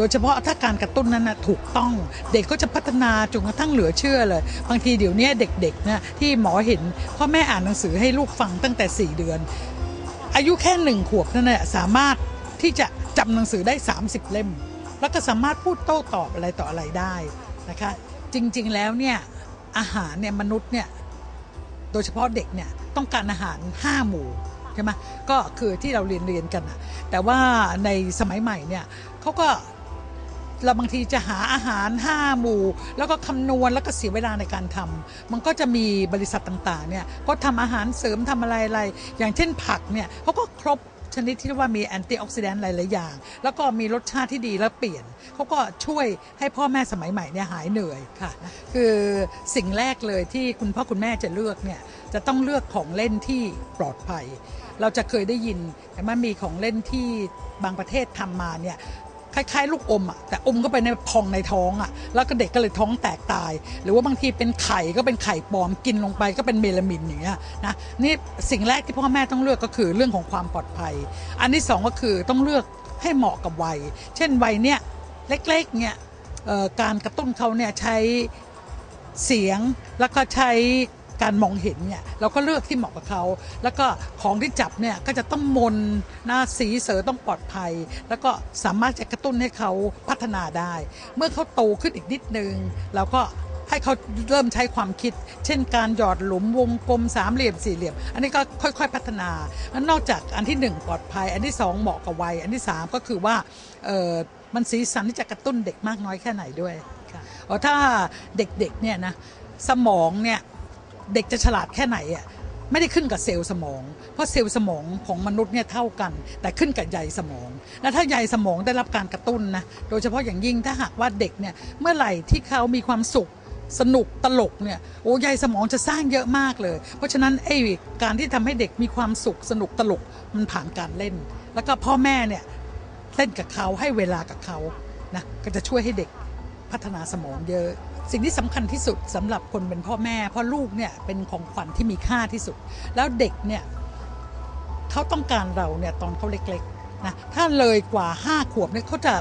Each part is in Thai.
โดยเฉพาะถ้าการกระตุ้นนั้นนะถูกต้องเด็กก็จะพัฒนาจนกระทั่งเหลือเชื่อเลย บางทีเดี๋ยวนี้เด็กๆนะที่หมอเห็นพ่อแม่อ่านหนังสือให้ลูกฟังตั้งแต่ 4 เดือน อายุแค่หนึ่งขวบนั่นแหละสามารถที่จะจำหนังสือได้ 30 เล่ม แล้วก็สามารถพูดโต้ตอบอะไรต่ออะไรได้นะคะจริงๆแล้วเนี่ยอาหารเนี่ยมนุษย์เนี่ยโดยเฉพาะเด็กเนี่ยต้องการอาหาร 5 หมู่ใช่ไหมก็คือที่เราเรียนเรียนกันอะแต่ว่าในสมัยใหม่เนี่ยเขาก็ เราบางทีจะหาอาหาร 5 หมู่ แล้วก็คำนวณแล้วก็เสียเวลาในการทำมันก็จะมีบริษัทต่างๆเนี่ยก็ทำอาหารเสริมทำอะไรอะไรอย่างเช่นผักเนี่ยเขาก็ครบชนิดที่เรียกว่ามีแอนตี้ออกซิแดนต์หลาย ๆ อย่าง แล้วก็มีรสชาติที่ดีแล้วเปลี่ยน เขาก็ช่วยให้พ่อแม่สมัยใหม่เนี่ยหายเหนื่อยค่ะ คือสิ่งแรกเลยที่คุณพ่อคุณแม่จะเลือกเนี่ยจะต้องเลือกของเล่นที่ปลอดภัย เราจะเคยได้ยินแต่มันมีของเล่นที่บางประเทศทำมาเนี่ย คล้ายๆ ลูกอมอะแต่อมก็ไปในพองในท้องอะแล้วก็เด็กก็เลยท้องแตกตาย หรือว่าบางทีเป็นไข่ก็เป็นไข่ปลอมกินลงไปก็เป็นเมลามินอย่างเงี้ยนะนี่สิ่งแรกที่พ่อแม่ต้องเลือกก็คือเรื่องของความปลอดภัย อันที่สองก็คือต้องเลือกให้เหมาะกับวัย เช่นวัยเนี้ยเล็กๆเนี่ยการกระตุ้นเขาเนี่ยใช้เสียงแล้วก็ใช้ การมองเห็นเนี่ยเราก็เลือกที่เหมาะกับเขา แล้วก็ของที่จับเนี่ยก็จะต้องมนหน้าสีเสือต้องปลอดภัย แล้วก็สามารถจะกระตุ้นให้เขาพัฒนาได้ เมื่อเขาโตขึ้นอีกนิดนึงเราก็ให้เขาเริ่มใช้ความคิด เช่นการหยอดหลุมวงกลมสามเหลี่ยมสี่เหลี่ยม อันนี้ก็ค่อยๆพัฒนา นอกจากอันที่หนึ่งปลอดภัย อันที่สองเหมาะกับวัย อันที่สามก็คือว่าเออมันสีสันที่จะกระตุ้นเด็กมากน้อยแค่ไหนด้วยค่ะถ้าเด็กๆเนี่ยนะสมองเนี่ย เด็กจะฉลาดแค่ไหนอะไม่ได้ขึ้นกับเซลล์สมอง เพราะเซลล์สมองของมนุษย์เนี่ยเท่ากัน แต่ขึ้นกับใยสมอง และถ้าใยสมองได้รับการกระตุ้นนะ โดยเฉพาะอย่างยิ่งถ้าหากว่าเด็กเนี่ยเมื่อไหร่ที่เขามีความสุขสนุกตลกเนี่ยโอ้ใยสมองจะสร้างเยอะมากเลย เพราะฉะนั้นไอ้การที่ทำให้เด็กมีความสุขสนุกตลกมันผ่านการเล่น แล้วก็พ่อแม่เนี่ยเล่นกับเขาให้เวลากับเขานะก็จะช่วยให้เด็กพัฒนาสมองเยอะ สิ่งที่สำคัญที่สุดสำหรับคนเป็นพ่อแม่ เพราะลูกเนี่ยเป็นของขวัญที่มีค่าที่สุด แล้วเด็กเนี่ยเขาต้องการเราเนี่ยตอนเขาเล็กๆนะถ้าเลยกว่า5ขวบเนี่ยเขาจะ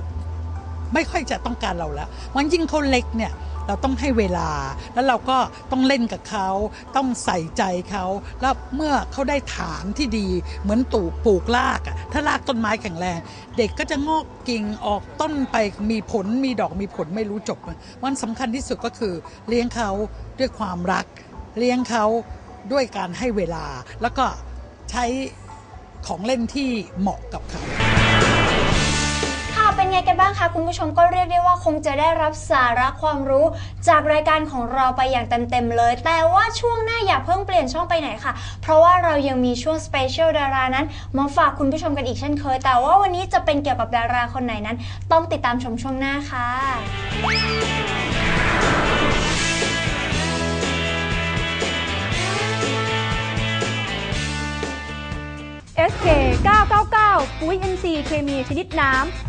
ไม่ค่อยจะต้องการเราแล้วมันยิ่งเขาเล็กเนี่ยเราต้องให้เวลา แล้วเราก็ต้องเล่นกับเขา ต้องใส่ใจเขา แล้วเมื่อเขาได้ฐานที่ดี เหมือนตูปลูกรากอะถ้ารากต้นไม้แข็งแรง เด็กก็จะงอกกิ่งออกต้นไปมีผลมีดอกมีผลไม่รู้จบวันสำคัญที่สุดก็คือเลี้ยงเขาด้วยความรัก เลี้ยงเขาด้วยการให้เวลา แล้วก็ใช้ของเล่นที่เหมาะกับเขา เป็นไงกันบ้างคะคุณผู้ชมก็เรียกได้ว่าคงจะได้รับสาระความรู้ จากรายการของเราไปอย่างเต็มๆเลย แต่ว่าช่วงหน้าอย่าเพิ่งเปลี่ยนช่องไปไหนค่ะ เพราะว่าเรายังมีช่วงสเปเชียลดารานั้นมาฝากคุณผู้ชมกันอีกเช่นเคย แต่ว่าวันนี้จะเป็นเกี่ยวกับดาราคนไหนนั้น ต้องติดตามชมช่วงหน้าค่ะ SK 999 ปุ๋ย NC เคมีชนิดน้ำ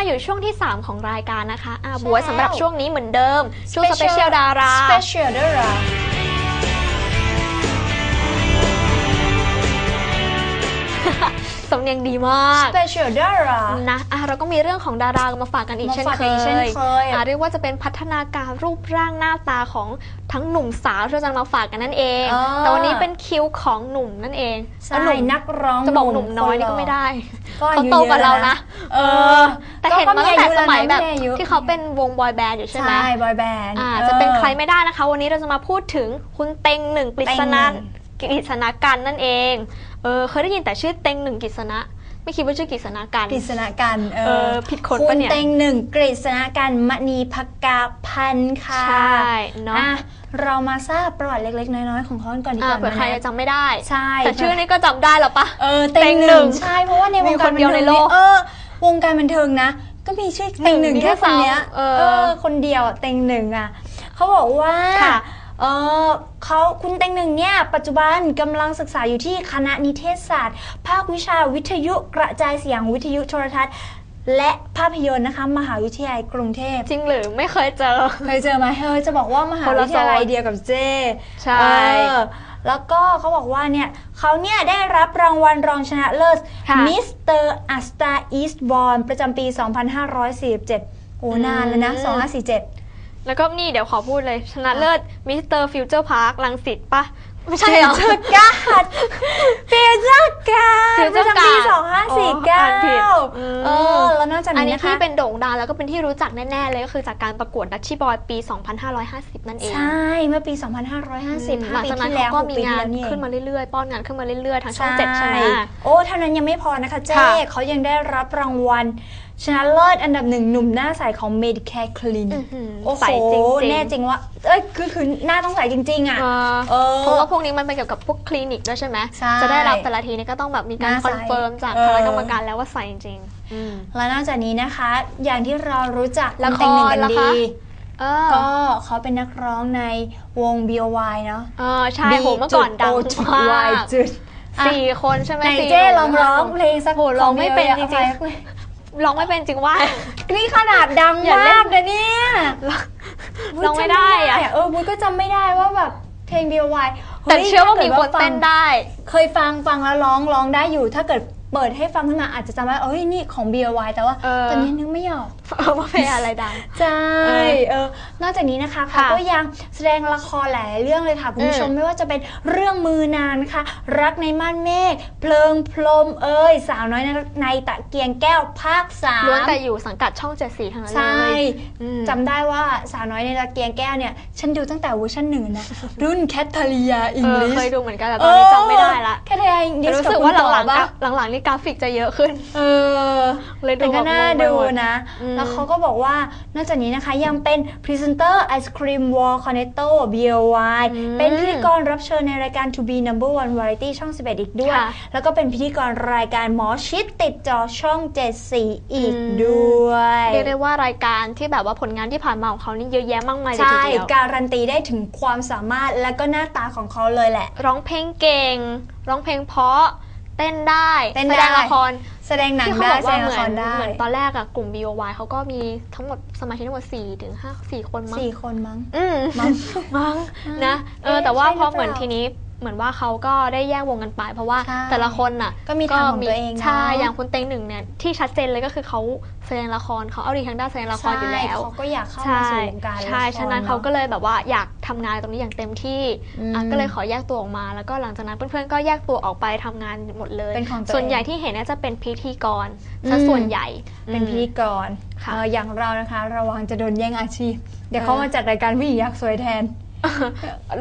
มาอยู่ช่วงที่ 3 ของรายการนะคะอาบัวใช่แล้วสำหรับช่วงนี้เหมือนเดิม ช่วงสเปเชียลดารา สเปเชียลดารา สำเนียงดีมากสเปเชียลดารา นะอะเราก็มีเรื่องของดารามาฝากกันอีกมาเช่นฝากเคกันอีกเช่นยเคยอะเรียกว่าจะเป็นพัฒนาการรูปร่างหน้าตาของทั้งหนุ่มสาวที่เราจะมาฝากกันนั่นเองอ่าแต่วันนี้เป็นคิวของหนุ่มนั่นเองใช่แล้วหนุ่มนักร้องจะบอกหนุ่มน้อยนี่ก็ไม่ได้ก็อาเขายุโตกว่าเยอะเราแล้วนะเออแต่เห็นมาตั้งแต่สมัยแบบ ก็อายุที่เขาเป็นวงบอยแบนด์อยู่ใช่ไหมใช่บอยแบนด์อ่าจะเป็นใครไม่ได้นะคะ วันนี้เราจะมาพูดถึงคุณเต็งหนึ่งกฤษณะเต็งหนึ่ง กฤษณะกันนั่นเอง เออเคยได้ยินแต่ชื่อเต็งหนึ่งกฤษณะ ไม่คิดว่าชื่อกฤษณะกันกฤษณกันเอเอออผิดคนคุปะณเนี่ยเต็งหนึ่งกฤษณกันมณีพกาพันธ์ค่ะใช่เนาะอะเรามาทราบประวัติเล็กๆ น้อยๆ ของเขากันก่อนดีกอ่าว่าเผื่อใครนะจะจำไม่ได้ ใช่แต่ชื่อนี้ก็จำได้หรอปะ เออเต็งหนึ่งเต็งหนึ่งใช่เพราะว่าในวมีงคการนเดียวในโลกบันเทิงเออวงการบันเทิงนะ ก็มีชื่อเต็งหนึ่งหนึ่งแค่คนเนี้ยเออคนเดียวอะเต็งหนึ่งอะเขาบอกว่า ค่ะ เออเขาคุณเต็งหนึ่งเนี่ย ปัจจุบันกำลังศึกษาอยู่ที่คณะนิเทศศาสตร์ ภาควิชาวิทยุกระจายเสียงวิทยุโทรทัศน์ และภาพยนตร์นะคะ มหาวิทยาลัยกรุงเทพจริงหรือไม่เคยเจอ เคยเจอไหมเฮ้ยจะบอกว่ามหาวิทยาลัยเดียวกับเจใช่เออแล้วก็เขาบอกว่าเนี่ยเขาเนี่ยได้รับรางวัลรองชนะเลิศค่ะมิสเตอร์อัสตาอีสต์บอลประจำปี 2547 โอ้นานแล้วนะ 2547 แล้วก็นี่เดี๋ยวขอพูดเลย ชนะเลิศมิสเตอร์ฟิวเจอร์พาร์คลังสิตปะไม่ใช่เหรอ ฟิวเจอร์การ์ดฟิวเจอร์การ์ดฟิวเจปอร์ระจำปีการ์ดอ๋ออ่านผิด2549อืมเออ แล้วนอกจากอันนี้นี้นะคะที่เป็นโด่งดังแล้วก็เป็นที่รู้จักแน่ ๆ เลยก็คือจากการประกวดดัชชี่บอยปี 2550 นั่นเอง ใช่ เมื่อปี 2550หลัห้างปีจากนั้นที่เขาแล้วก็หกมีปีที่งานแล้วนี่เองขึ้นมาเรื่อยๆ ป้อนงานขึ้นมาเรื่อยๆ ทางช่องเจ็ดใช่ไหมโอ้ เท่านั้นยังไม่พอนะคะเจ๊ค่ะเขายังได้รับรางวัล ชนะเลิศอันดับหนึ่งหนุ่มหน้าใสของ Medicare Clean อื้อหือโอ้โหใส่จริงๆ แน่จริงว่า เอ้ยคือคือหน้าต้องใสจริง ๆ อะเออเออ เพราะว่าพวกนี้มันเป็นเกี่ยวกับพวกคลินิกด้วยใช่ไหม ใช่จะได้รับแต่ละทีนี่ก็ต้องแบบมีการหน้าคใสอนเฟิร์มจากเออ คณะกรรมการแล้วว่าใส่จริงๆอืม และนอกจากนี้นะคะ อย่างที่เรารู้จักละครณเต็งหนึ่งกันล่ะดี คะ เออก็เขาเป็นนักร้องในวง B.O.Y เนาะ เออใช่โหเมื่อก่อนดัง B.O. มาก Y จุด อะ สี่คนใช่ไหมไหนสี่เจ้หลนุ่องมร้องเพลงสักโหร้องไม่เป็นขจริง BOY ๆ ร้องไม่เป็นจริงว่า นี่ขนาดดังอย่าเล่นมากนะเนี่ยร้องไม่ได้อะ เออบุ้ยก็จำไม่ได้ว่าแบบเพลง B.O.Y แต่เชื่อว่ามีฮ้ยคนเต้นได้ เคยฟังฟังแล้วร้องร้องได้อยู่ ถ้าเกิดเปิดให้ฟังขึ้นมาอาจจะจำได้เอ้ยนี่ของ B.O.Y แต่ว่าเออ ตอนนี้นึกไม่ออก ว่าเพลงอะไรดัง ใช่เออเออนอกจากนี้นะคะเขาค่ะก็ยังแสดงละครหลายเรื่องเลยค่ะคุณผู้ชมอืมไม่ว่าจะเป็นเรื่องมือนานค่ะ รักในม่านเมฆเพลิงพรหมเอ้ยสาวน้อยในในตะเกียงแก้วภาคสามล้วนแต่อยู่สังกัดช่องเจ็ดสีทั้งนั้นเลใช่ยอืมจำได้ว่าสาวน้อยในตะเกียงแก้วเนี่ย ฉันดูตั้งแต่เวอร์ชันหนึ่งนะรุ่นแคทเธอรียาอิงเออลิชเคยดูเหมือนกันแต่ตอนนี้จำไม่ได้ละแคทเธอรียาอิงลิแต่ชรู้สึกว่าหลังๆกราหลังๆนี่กราฟิกจะเยอะขึ้น เออเลยดูแต่ก็แบบน่างงไปดูหมดนะอืมแล้วเขาก็บอกว่านอกจากนี้นะคะยังเป็นพรีเซนเตอร์ไอศครีมวอลคอนเนตโต้ BOY เป็นพิธีกรรับเชิญในรายการ To Be Number One Variety ช่อง 11 อีกด้วยค่ะแล้วก็เป็นพิธีกรรายการหมอชิดติดจอช่อง74อีกด้วยเรียกได้ว่ารายการที่แบบว่าผลงานที่ผ่านมาของเขานี่เยอะแยะมากมายเลยใช่ทีเดียวการันตีได้ถึงความสามารถและก็หน้าตาของเขาเลยแหละ ร้องเพลงเก่ง ร้องเพลงเพราะเต้นได้เต้นแสได้ดงละคร แสดงหนังที่เขาได้บอกแสว่าดงเหละมืคอนรได้เหมือนตอนแรกอะกลุ่ม BOY เขาก็มีทั้งหมดสมาชิกทั้งหมด4ถึง5 4คนมั้งสี่คนมั้ง อืมมั้งมั้งนะ เออเอ๊ะแต่ว่าใช่หรือพอเหมือนเปล่าทีนี้ เหมือนว่าเขาก็ได้แยกวงกันไป เพราะว่าใช่แต่ละคนน่ะก็มีทางของตัวเองเนอะ ใช่อย่างคุณเต็งหนึ่งเนี่ยที่ชัดเจนเลยก็คือเขาแสดงละครเขาเอาดีทางด้านแสดงละครอยู่แล้ว ใช่เขาก็อยากเข้าใช่มาสู่วงการใช่ ละครฉะนั้นเขาอะก็เลยแบบว่าอยากทำงานตรงนี้อย่างเต็มที่อืม อะก็เลยขอแยกตัวออกมา แล้วก็หลังจากนั้นเพื่อนๆก็แยกตัวออกไปทำงานหมดเลย เป็นของตัวส่วนเองใหญ่ที่เห็นน่าจะเป็นพิธีกรอืมซะส่วนใหญ่เป็นพิธีกรค่ะเอ่ออย่างเรานะคะ ระวังจะโดนแย่งอาชีพ เดี๋ยวเขาเออ มาจัดรายการผู้หญิงอยากสวยแทน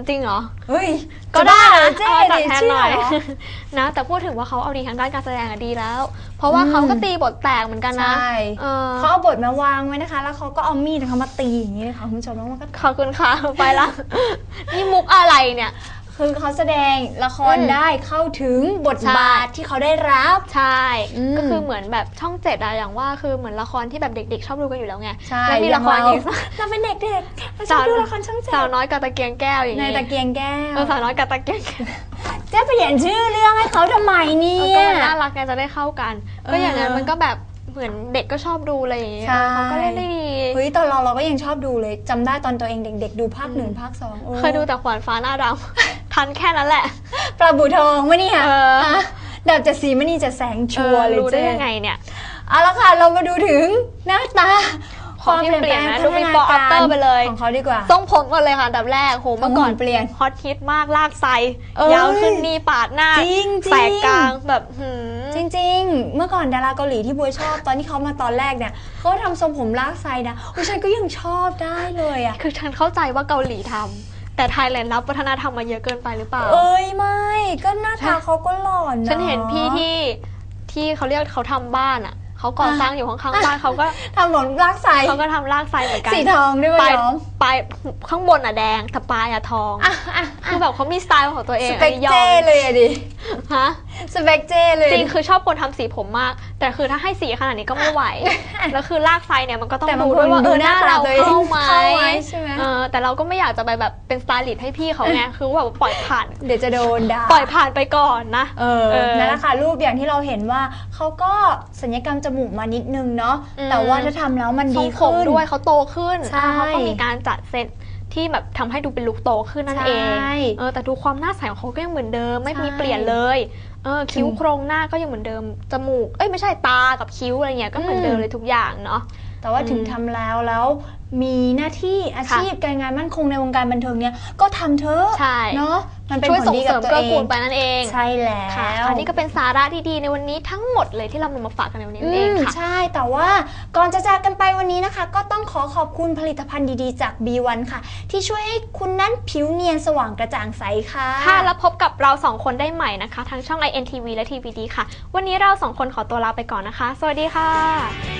จริงเหรอ เฮ้ยก็ได้จะบ้าเหรนะอเจ๊เอาจัดดิแทนเชื่หอน่อยเหรอนะ แต่พูดถึงว่าเขาเอาดีทางด้านการแสดงอะดีแล้ว เพราะว่าเขาก็ตีบทแตกเหมือนกันนะใช่เออเขาเอาบทมาวางไว้นะคะ แล้วเขาก็เอามีดเขามาตีอย่างนี้เลยค่ะคุณผู้ชมแล้วมันก็ ขอบคุณค่ะ ไปละ นี่มุกอะไรเนี่ย คือเขาแสดงละครอืม ได้เข้าถึงบทใช่บาทที่เขาได้รับ ใช่ อืมก็คือเหมือนแบบช่องเจ็ดอะอย่างว่าคือเหมือนละครที่แบบเด็กๆ ชอบดูกันอยู่แล้วไงใช่แล้วมีละครอย่างอีกเราเราเป็นเด็กๆเราชอบดูละครช่องเจ็ดสาวน้อยกับตะเกียงแก้วอย่างในงี้ตะเกียงแก้วเออสาวน้อยกับตะเกียงแก้วจะเปลี่ยนชื่อเรื่องให้เขาทำไมเนี่เออยก็มันน่ารักไงจะได้เข้ากัน ก็อย่างนั้นเออมันก็แบบเหมือนเด็กก็ชอบดูอะไรอย่างเงี้ยใช่ เขาก็เล่นได้ดี เฮ้ยตอนเราเราก็ยังชอบดูเลยจำได้ตอนตัวเองเด็ก ๆ ดูภาคหนึ่งภาคสองโอ้เคยดูแต่ขวานฟ้าหน้าดำ ทันแค่นั้นแหละ ปลาบูทองมะเนี่ยเออะดาบจะสีมณีจะแสงชัวร์เลยรู้ได้เจ๊ยังไงเนี่ย เอาละค่ะ เรามาดูถึงหน้าตาของที่เปลี่ยนนะพัดูฒ before การ after ไปเลย ของเขาดีกว่าทรงผมก่อนเลยค่ะอันดับแรกโหเมื่อก่อนทรงผมเปลี่ยนฮอตฮิตมากลากไซเอ้ยยาวขึ้นนี่ปาดหน้าจริงๆ แสกกลางแบบหืม จริง ๆ เมื่อก่อนดาราเกาหลีที่บวยชอบ ตอนที่เขามาตอนแรกเนี่ยเขาทำทรงผมลากไซนะอุ้ยฉันก็ยังชอบได้เลยอะคือฉันเข้าใจว่าเกาหลีทำ แต่ไทยแลนด์รับวัฒนธรรมมาเยอะเกินไปหรือเปล่า เอ้ยไม่ ก็หน้าตาเขาก็หล่อนะฉันเห็นพี่ที่ที่เขาเรียกเขาทำบ้านอะเขาก่อสร้างอยู่ข้างๆบ้านเขาก็ ทำผมลากไซเขาก็ทำลากไซเหมือนกัน สีทองด้วยปลายน้อง ปลายข้างบนอะแดงแต่ปลายอะทองอะอะคือแบบเขามีสไตล์ของตัวเองสเปกอันนี้ยอเจมเลยอะดิฮะสเปกเจเลยจริงคือชอบคนทำสีผมมาก แต่คือถ้าให้สีขนาดนี้ก็ไม่ไหว แล้วคือลากไซเนี่ยมันก็ต้องแต่บางดูด้วยว่าคนเออหน้าดูหน้าเราตัวเองเข้าไหมเข้าไหมใช่ไหม เออแต่เราก็ไม่อยากจะไปแบบเป็นสไตลิสต์ให้พี่เขาไงคือแบบปล่อยผ่าน เดี๋ยวจะโดนด่า ปล่อยผ่านไปก่อนนะ เออ เออนั่นแหละค่ะ รูปอย่างที่เราเห็นว่าเขาก็สัญญกรรมจมูกมานิดนึงเนาะ อืม แต่ว่าถ้าทำแล้วมันทรดีงผขึ้มนด้วยเขาโตขึ้นใช่เขาก็มีการจัดเซตที่แบบทำให้ดูเป็นลุคโตขึ้นนั่นเองใช่เออแต่ดูความหน้าใสของเขาก็ยังเหมือนเดิม ไม่ใช่มีเปลี่ยนเลยเออคิ้วโครงหน้าก็ยังเหมือนเดิมจมูกเอ้ยไม่ใช่ตากับคิ้วอะไรเงี้ยก็เหมือนเดิมเลยทุกอย่างเนาะ แต่ว่าอืมถึงทำแล้วแล้วมีหน้าที่อาชีพการงานมั่นคงในวงการบันเทิงเนี่ยก็ทำเถอะใช่เนาะมันเป็นช่วยผลส่งดีเสกัริบมตัวเกื้อเอกูงลไปนั่นเอง ใช่แล้วค่ะอันนี้ก็เป็นสาระดีๆในวันนี้ทั้งหมดเลยที่เรานำมาฝากกันในวันนี้นั่นเองอืมค่ะใช่แต่ว่าก่อนจะจากกันไปวันนี้นะคะ ก็ต้องขอขอบคุณผลิตภัณฑ์ดีๆจาก B1 ค่ะ ที่ช่วยให้คุณนั้นผิวเนียนสว่างกระจ่างใสค่ะค่ะแล้วพบกับเราสองคนได้ใหม่นะคะทั้งช่อง INTV และ TVD ค่ะ วันนี้เราสองคนขอตัวลาไปก่อนนะคะ สวัสดีค่ะ